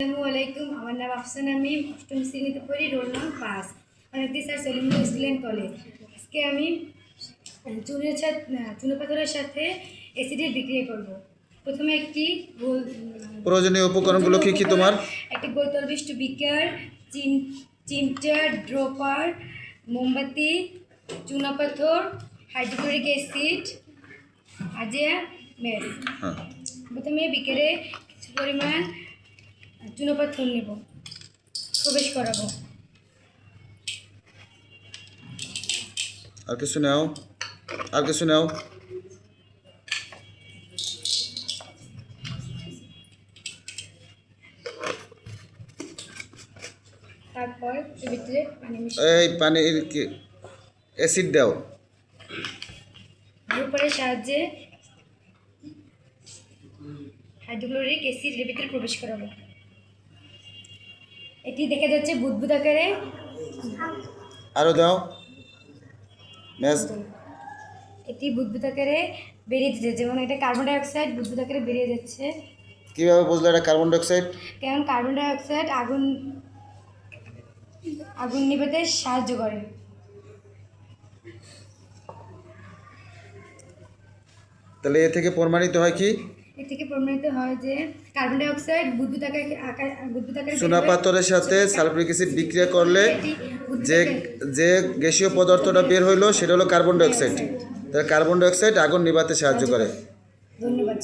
আসসালামু আলাইকুম। আমার নাম আফসান আমি অষ্টম শ্রেণীতে পড়ি রোল নং পাঁচ। অনেকদিন sir Salimul school and college. আজকে আমি চুনের সাথে চুনোপাথরের সাথে অ্যাসিডের বিক্রিয়া করব। প্রথমে একটি গোল প্রয়োজনীয় উপকরণগুলো কি কি তোমার? একটি গোলতল বিষ্ট বিকার চিম চিমটা ড্রপার মোমবাতি চুনা পাথর হাইড্রোক্লোরিক অ্যাসিড আজিয়া মেল। হ্যাঁ। প্রথমে বিকেলে কিছু পরিমাণ চুনোপাথর নেব। প্রবেশ করাবো। আর কিছু নাও? আর কিছু নাও? তারপর ভিতরে পানি এই অ্যাসিড দাও। গ্রুপারের সাহায্যে হাইড্রোক্লোরিক অ্যাসিড ভিতরে প্রবেশ করাবো। এটি দেখা যাচ্ছে বুদবুদ আকারে। আরও দাও। ম্যাচ এটি বুদবুদ আকারে বেরিয়ে যাচ্ছে যেমন এটা কার্বন ডাইঅক্সাইড বুদবুদ আকারে বেরিয়ে যাচ্ছে। কীভাবে বুঝলো এটা কার্বন ডাইঅক্সাইড কারণ কার্বন ডাইঅক্সাইড আগুন আগুন নিভাতে সাহায্য করে। তাহলে এ থেকে প্রমাণিত হয় কি? এর থেকে প্রমাণিত হয় যে কার্বন ডাইঅক্সাইড বুদবুদ আকারে আকার বুদবুদ পাথরের সাথে সালফিউরিক অ্যাসিড বিক্রিয়া করলে যে যে গ্যাসীয় পদার্থটা বের হইল সেটা হলো কার্বন ডাইঅক্সাইড। তাহলে কার্বন ডাইঅক্সাইড আগুন নিভাতে সাহায্য করে। ধন্যবাদ